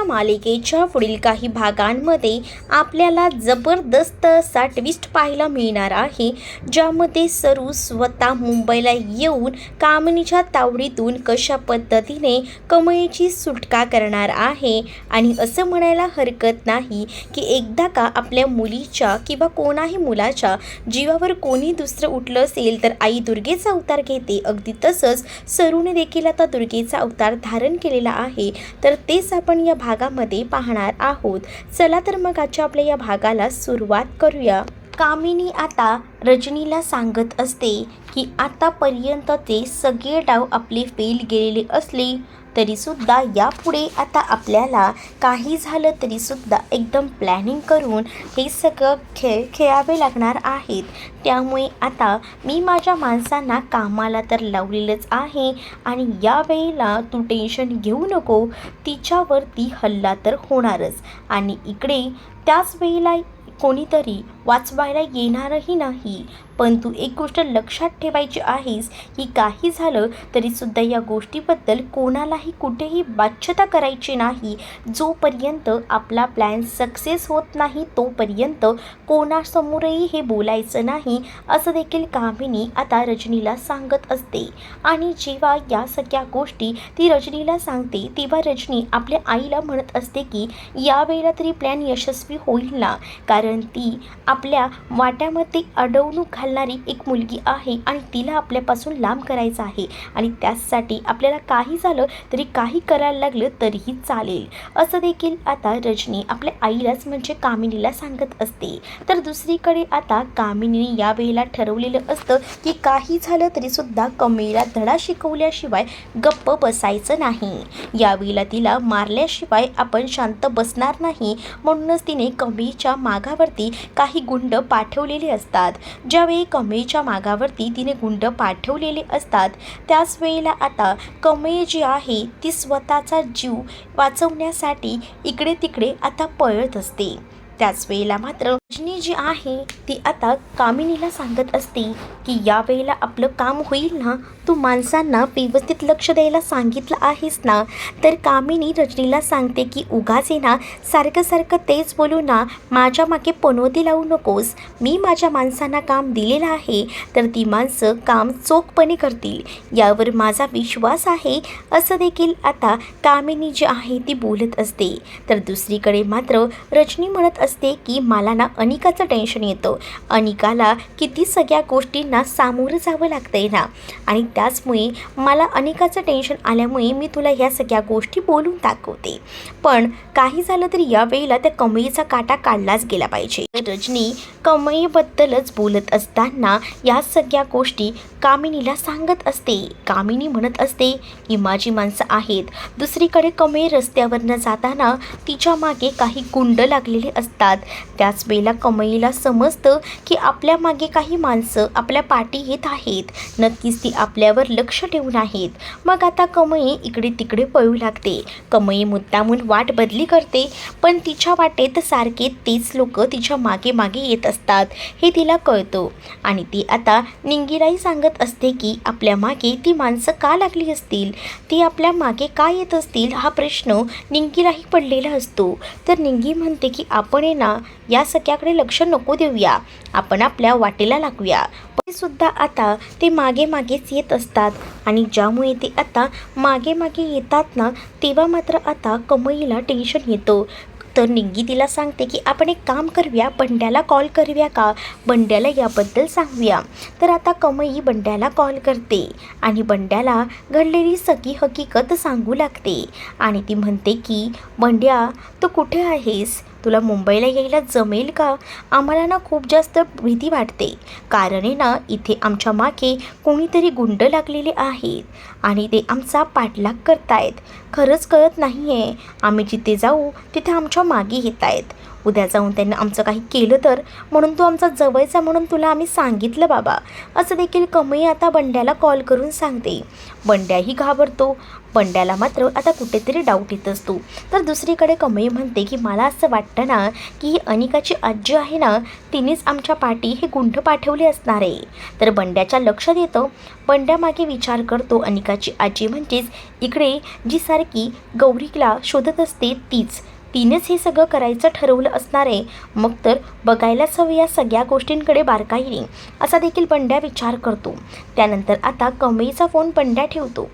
या मालिकेच्या पुढील काही भागांमध्ये आपल्याला जबरदस्त असा ट्विस्ट पाहायला मिळणार आहे ज्यामध्ये सरू स्वतः मुंबईला येऊन कामिनीच्या तावडीतून कशा पद्धतीने कमळीची सुटका करणार आहे आणि असं म्हणायला हरकत नाही की एकदा का आपल्या मुलीच्या किंवा कोणाही मुलाच्या जीवावर कोणी दुसरं उठलं असेल तर आई दुर्गेचा अवतार घेते. अगदी तसंच सरूने देखील आता दुर्गेचा अवतार धारण केलेला आहे. तर तेच आपण या भागामध्ये पाहणार आहोत. चला तर मग आजच्या आपल्या या भागाला सुरुवात करूया. कामिनी आता रजनीला सांगत असते की आतापर्यंत ते सगळे डाव आपले फेल गेलेले असले. तरीसुद्धा यापुढे आता आपल्याला काही झालं तरीसुद्धा एकदम प्लॅनिंग करून हे सगळं खेळ खेळावे लागणार आहेत. त्यामुळे आता मी माझ्या माणसांना कामाला तर लावलेलंच आहे आणि यावेळेला तू टेन्शन घेऊ नको तिच्यावरती हल्ला तर होणारच. आणि इकडे त्याच वेळेला कोणीतरी वाचवायला येणारही नाही. पण तू एक गोष्ट लक्षात ठेवायची आहेस की काही झालं तरीसुद्धा या गोष्टीबद्दल कोणालाही कुठेही बाच्छता करायची नाही. जोपर्यंत आपला प्लॅन सक्सेस होत नाही तोपर्यंत कोणासमोरही हे बोलायचं नाही असं देखील कामिनी आता रजनीला सांगत असते. आणि जेव्हा या सगळ्या गोष्टी ती रजनीला सांगते तेव्हा रजनी आपल्या आईला म्हणत असते की यावेळेला तरी प्लॅन यशस्वी होईल ना? कारण ती आपल्या वाट्यामध्ये अडवणूक घाल घालणारी एक मुलगी आहे आणि तिला आपल्यापासून लांब करायचं आहे. आणि त्यासाठी आपल्याला काही झालं तरी काही करायला लागलं तरीही चालेल. असं देखील आता रजनी आपल्या आईलाच म्हणजे कामिनीला सांगत असते. तर दुसरीकडे आता कामिनीने यावेळेला ठरवलेलं असतं की काही झालं तरीसुद्धा कमेला धडा शिकवल्याशिवाय गप्प बसायचं नाही. यावेळेला तिला मारल्याशिवाय आपण शांत बसणार नाही. म्हणूनच तिने कमेच्या मागावरती काही गुंड पाठवलेले असतात. ज्यावेळी कमेच्या मागावरती तिने गुंड पाठवलेले असतात. त्याच वेळेला आता कमे जी आहे ती स्वतःचा जीव वाचवण्यासाठी इकडे तिकडे आता पळत असते. त्याच वेळेला मात्र रजनी जी आहे ती आता कामिनीला सांगत असते की या वेळेला आपलं काम होईल ना? तू माणसांना व्यवस्थित लक्ष द्यायला सांगितलं आहेस ना? तर कामिनी रजनीला सांगते की उगाच आहे ना सारखं सारखं तेच बोलू ना माझ्या मागे पनवती लावू नकोस. मी माझ्या माणसांना काम दिलेलं आहे तर ती माणसं काम चोखपणे करतील. यावर माझा विश्वास आहे असं देखील आता कामिनी जी आहे ती बोलत असते. तर दुसरीकडे मात्र रजनी म्हणत असते की मला ना अनिकाचं टेन्शन येतं. अनिकाला किती सगळ्या गोष्टींना सामोरं जावं लागतंय ना. आणि त्याचमुळे मला अनिकाचं टेन्शन आल्यामुळे मी तुला ह्या सगळ्या गोष्टी बोलून दाखवते. पण काही झालं तरी या वेळेला त्या कमळीचा काटा काढलाच गेला पाहिजे. रजनी कमळीबद्दलच बोलत असताना या सगळ्या गोष्टी कामिनीला सांगत असते. कामिनी म्हणत असते की माझी माणसं आहेत. दुसरीकडे कमळी रस्त्यावरनं जाताना तिच्यामागे काही गुंड लागलेले असतात. त्याच वेळेला कमईला समजतं की आपल्या मागे काही माणसं आपल्या पाठी येत आहेत. नक्कीच ती आपल्यावर लक्ष ठेवून आहेत. मग आता कमई इकडे तिकडे पळू लागते. कमई मुद्दामून वाट बदली करते पण तिच्या वाटेत सारखे तेच लोक तिच्यामागे मागे येत असतात हे तिला कळतं. आणि ती आता निंगीलाही सांगत असते की आपल्या मागे ती माणसं का लागली असतील? ती आपल्या मागे का येत असतील? हा प्रश्न निंगीलाही पडलेला असतो. तर निंगी म्हणते की आपण आहे ना या सगळ्या सगळ्याकडे लक्ष नको देऊया. आपण आपल्या वाटेला लागूया. पण सुद्धा आता ते मागे मागेच येत असतात. आणि ज्यामुळे ते आता मागे मागे येतात ना तेव्हा मात्र आता कमईला टेन्शन येतो. तर निंगी तिला सांगते की आपण एक काम करूया बंड्याला कॉल करूया का? बंड्याला याबद्दल सांगूया. तर आता कमई बंड्याला कॉल करते आणि बंड्याला घडलेली सगळी हकीकत सांगू लागते. आणि ती म्हणते की बंड्या तू कुठे आहेस? तुला मुंबईला यायला जमेल का? आम्हाला ना खूप जास्त भीती वाटते. कारण आहे ना इथे आमच्या मागे कोणीतरी गुंड लागलेले आहेत. आणि ते आमचा पाठलाग करतायत. खरंच कळत नाही आहे आम्ही जिथे जाऊ तिथे आमच्या मागे येत आहेत उद्या जाऊन त्यांनी आमचं काही केलं तर? म्हणून तू आमचा जवळचा म्हणून तुला आम्ही सांगितलं बाबा. असं देखील कमई आता बंड्याला कॉल करून सांगते. बंड्याही घाबरतो. बंड्याला मात्र आता कुठेतरी डाऊट येत असतो तर दुसरीकडे कमई म्हणते की मला असं वाटतं ना की ही अनिकाची आजी आहे ना तिनेच आमच्या पाठी हे गुंठ पाठवले असणार. आहे तर बंड्याच्या लक्षात येतं. बंड्यामागे विचार करतो अनिका अनिकाची आजी म्हणजेच इकडे जी सारखी गौरीला शोधत असते तीच. तिनेच हे सगळं करायचं ठरवलं असणार. आहे मग तर बघायलाच हवं या सगळ्या गोष्टींकडे बारकाईने. असा देखील बंड्या विचार करतो. त्यानंतर आता कमईचा फोन बंड्या ठेवतो.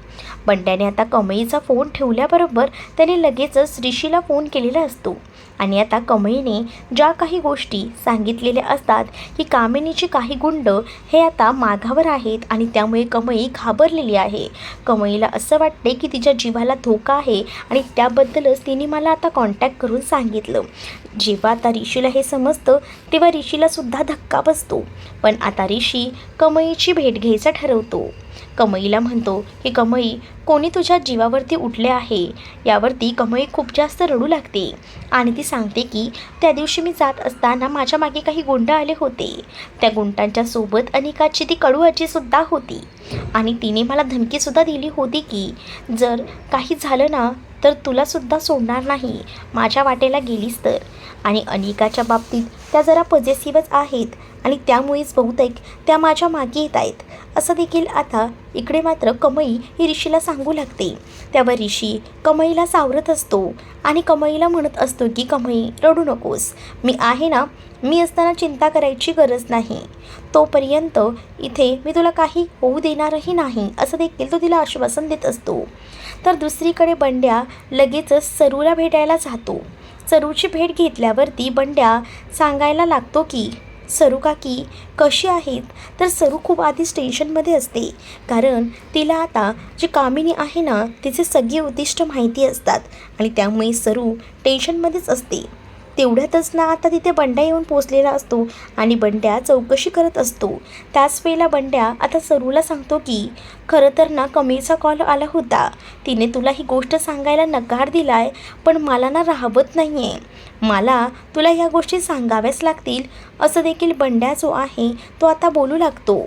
बंड्याने आता कमईचा फोन ठेवल्याबरोबर त्याने लगेचच ऋषीला फोन केलेला असतो. आणि आता कमईने ज्या काही गोष्टी सांगितलेल्या असतात की कामिनीचे काही गुंड हे आता मागावर आहेत आणि त्यामुळे कमई घाबरलेली आहे. कमईला असं वाटते की तिच्या जीवाला धोका आहे आणि त्याबद्दलच तिने मला आता कॉन्टॅक्ट करून सांगितलं. जेव्हा आता ऋषीला हे समजतं तेव्हा ऋषीलासुद्धा धक्का बसतो. पण आता ऋषी कमईची भेट घ्यायचा ठरवतो. कमईला म्हणतो की कमई कोणी तुझ्या जीवावरती उठले आहे? यावरती कमई खूप जास्त रडू लागते. आणि ती सांगते की त्या दिवशी मी जात असताना माझ्या मागे काही गुंड आले होते. त्या गुंडांच्या सोबत अनिकाची ती कडू आजीसुद्धा होती. आणि तिने मला धमकीसुद्धा दिली होती की जर काही झालं ना तर तुलासुद्धा सोडणार नाही. माझ्या वाटेला गेलीस तर. आणि अनिकाच्या बाबतीत त्या जरा पॉझिटिव्हच आहेत आणि त्यामुळेच बहुतेक त्या माझ्या मागे येत आहेत. असं देखील आता इकडे मात्र कमई ही ऋषीला सांगू लागते. त्यावर ऋषी कमईला सावरत असतो आणि कमईला म्हणत असतो की कमई रडू नकोस. मी आहे ना मी असताना चिंता करायची गरज नाही. तोपर्यंत इथे मी तुला काही होऊ देणारही नाही. असं देखील तो तिला आश्वासन देत असतो. तर दुसरीकडे बंड्या लगेचच सरूला भेटायला जातो. सरूची भेट घेतल्यावरती बंड्या सांगायला लागतो की सरू काकी कशी आहेत? तर सरू खूप आधीच टेन्शनमध्ये असते. कारण तिला आता जी कामिनी आहे ना तिचे सगळे उद्दिष्ट माहिती असतात आणि त्यामुळे सरू टेन्शनमध्येच असते. तेवढ्यातच ना आता तिथे बंड्या येऊन पोचलेला असतो आणि बंड्या चौकशी करत असतो. त्याच वेळेला बंड्या आता सरूला सांगतो की खरं तर ना कमीचा कॉल आला होता. तिने तुला ही गोष्ट सांगायला नकार दिला आहे पण मला ना राहवत नाही आहे मला तुला ह्या गोष्टी सांगाव्याच लागतील. असं देखील बंड्या जो आहे तो आता बोलू लागतो.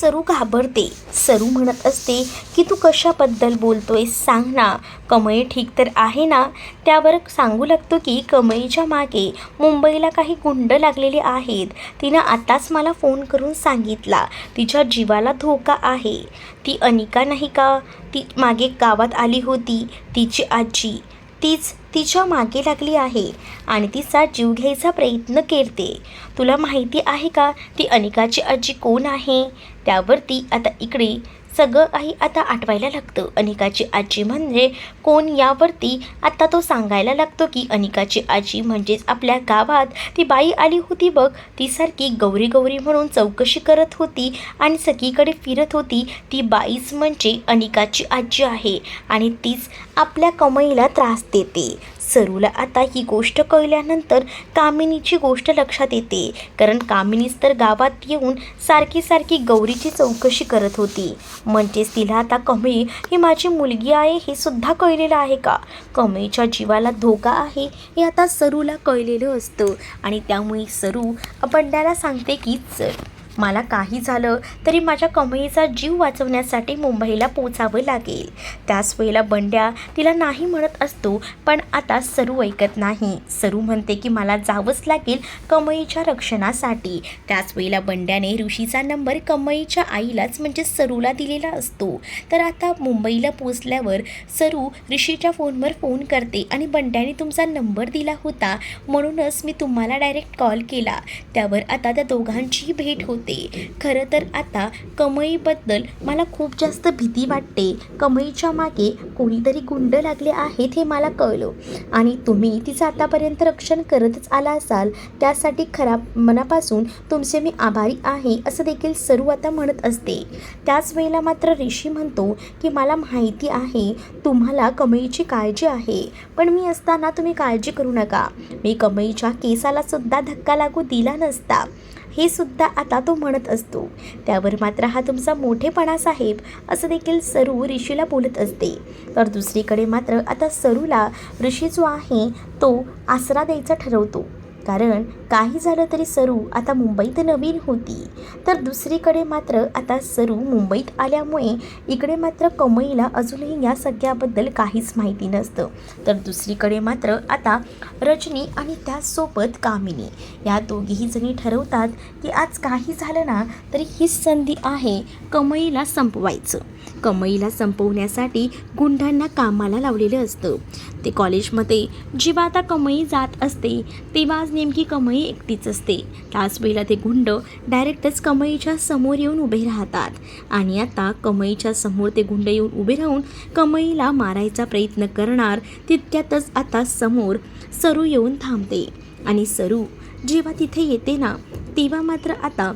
सरू घाबरते. सरू म्हणत असते की तू कशाबद्दल बोलतोय सांग ना. कमळे ठीक तर आहे ना? त्यावर सांगू लागतो की कमईच्या मागे मुंबईला काही गुंड लागलेले आहेत. तिनं आताच मला फोन करून सांगितला. तिच्या जीवाला धोका आहे. ती अनिका नाही का? ती मागे गावात आली होती. तिची आजी तीच तिच्यामागे लागली आहे आणि तिचा जीव घ्यायचा प्रयत्न करते. तुला माहिती आहे का? ती अनिकाची आजी कोण आहे? त्यावरती आता इकडे सगळं काही आता आठवायला लागतं. अनिकाची आजी म्हणजे कोण यावरती आता तो सांगायला लागतो की अनिकाची आजी म्हणजेच आपल्या गावात ती बाई आली होती बघ. ती सारखी गौरी गौरी म्हणून चौकशी करत होती आणि सगळीकडे फिरत होती. ती बाईच म्हणजे अनिकाची आजी आहे आणि तीच आपल्या कमाईला त्रास देते. सरूला आता ही गोष्ट कळल्यानंतर कामिनीची गोष्ट लक्षात येते. कारण कामिनीच तर गावात येऊन सारखी सारखी गौरीची चौकशी करत होती. म्हणजेच तिला आता कमळी ही माझी मुलगी आहे हे सुद्धा कळलेलं आहे का? कमळीच्या जीवाला धोका आहे हे आता सरूला कळलेलं असतं. आणि त्यामुळे सरू बंड्याला सांगते की चल मला काही झालं तरी माझ्या कमईचा जीव वाचवण्यासाठी मुंबईला पोचावं लागेल. त्याच वेळेला बंड्या तिला नाही म्हणत असतो पण आता सरू ऐकत नाही. सरू म्हणते की मला जावंच लागेल कमईच्या रक्षणासाठी. त्याच वेळेला बंड्याने ऋषीचा नंबर कमईच्या आईलाच म्हणजे सरूला दिलेला असतो. तर आता मुंबईला पोचल्यावर सरू ऋषीच्या फोनवर फोन करते आणि बंड्याने तुमचा नंबर दिला होता म्हणूनच मी तुम्हाला डायरेक्ट कॉल केला. त्यावर आता त्या दोघांचीही भेट होते. खरं तर आता कमईबद्दल मला खूप जास्त भीती वाटते. कमईच्या मागे कोणीतरी गुंड लागले आहेत हे मला कळलं. आणि तुम्ही तिचं आतापर्यंत रक्षण करतच आला असाल त्यासाठी खराब मनापासून तुमचे मी आभारी आहे असं देखील सरू आता म्हणत असते. त्याच वेळेला मात्र ऋषी म्हणतो की मला माहिती आहे तुम्हाला कमईची काळजी आहे. पण मी असताना तुम्ही काळजी करू नका. मी कमईच्या केसाला सुद्धा धक्का लागू दिला नसता. हे सुद्धा आता तो म्हणत असतो. त्यावर मात्र हा तुमचा मोठेपणा साहेब असं देखील सरू ऋषीला बोलत असते. तर दुसरीकडे मात्र आता सरूला ऋषी जो आहे तो आसरा द्यायचा ठरवतो. कारण काही झालं तरी सरू आता मुंबईत नवीन होती. तर दुसरीकडे मात्र आता सरू मुंबईत आल्यामुळे इकडे मात्र कमईला अजूनही या सगळ्याबद्दल काहीच माहिती नसतं. तर दुसरीकडे मात्र आता रजनी आणि त्याचसोबत कामिनी या दोघीही जणी ठरवतात की आज काही झालं ना तरी हीच संधी आहे कमईला संपवायचं. कमईला संपवण्यासाठी गुंडांना कामाला लावलेलं असतं. ते कॉलेजमध्ये जेव्हा आता कमई जात असते तेव्हाच नेमकी कमई एकटीच असते. त्याच वेळेला ते गुंड डायरेक्टच कमईच्या समोर येऊन उभे राहतात. आणि आता कमईच्या समोर ते गुंड येऊन उभे राहून कमईला मारायचा प्रयत्न करणार तितक्यातच आता समोर सरू येऊन थांबते. आणि सरू जेव्हा तिथे येते ना तेव्हा मात्र आता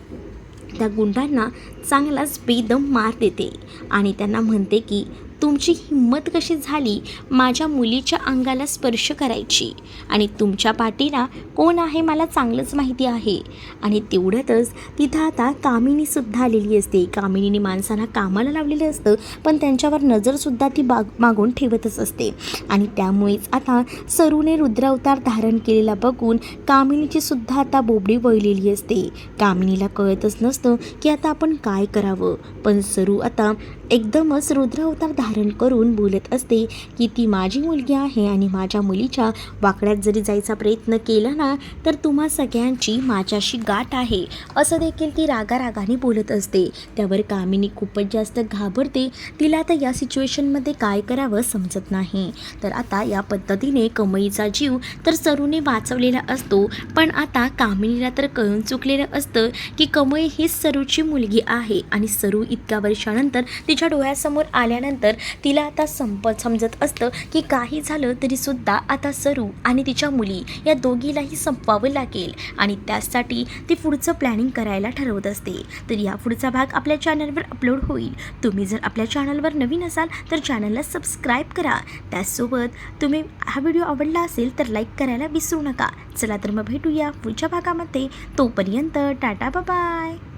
त्या गुंडांना चांगलाच बेदम मार देते. आणि त्यांना म्हणते की तुमची हिंमत कशी झाली माझ्या मुलीच्या अंगाला स्पर्श करायची? आणि तुमच्या पाठीला कोण आहे मला चांगलंच माहिती आहे? आणि तेवढ्यातच तिथं आता कामिनीसुद्धा आलेली असते. कामिनीने माणसांना कामाला लावलेलं असतं पण त्यांच्यावर नजरसुद्धा ती बाग मागून ठेवतच असते. आणि त्यामुळेच आता सरूने रुद्रावतार धारण केलेला बघून कामिनीची सुद्धा आता बोबडी वळलेली असते. कामिनीला कळतच नसतं की आता आपण काय करावं. पण सरू आता एकदमच रुद्रावतार धारण करून बोलत असते की ती माझी मुलगी आहे आणि माझ्या मुलीच्या वाकड्यात जरी जायचा प्रयत्न केला ना तर तुम्हा सगळ्यांची माझ्याशी गाठ आहे. असं देखील ती रागारागाने बोलत असते. त्यावर कामिनी खूपच जास्त घाबरते. तिला आता या सिच्युएशनमध्ये काय करावं समजत नाही. तर आता या पद्धतीने कमईचा जीव तर सरूने वाचवलेला असतो पण आता कामिनीला तर कळून चुकलेलं असतं की कमई हीच सरूची मुलगी आहे आणि सरू इतक्या वर्षानंतर तिच्या डोळ्यासमोर आल्यानंतर तिला आता संप समजत असतं की काही झालं तरीसुद्धा आता सरू आणि तिच्या मुली या दोघीलाही संपवावं लागेल. आणि त्यासाठी ती पुढचं प्लॅनिंग करायला ठरवत असते. तर या पुढचा भाग आपल्या चॅनलवर अपलोड होईल. तुम्ही जर आपल्या चॅनलवर नवीन असाल तर चॅनलला सबस्क्राईब करा. त्याचसोबत तुम्ही हा व्हिडिओ आवडला असेल तर लाईक करायला विसरू नका. चला तर मग भेटूया पुढच्या भागामध्ये. तोपर्यंत टाटा बाय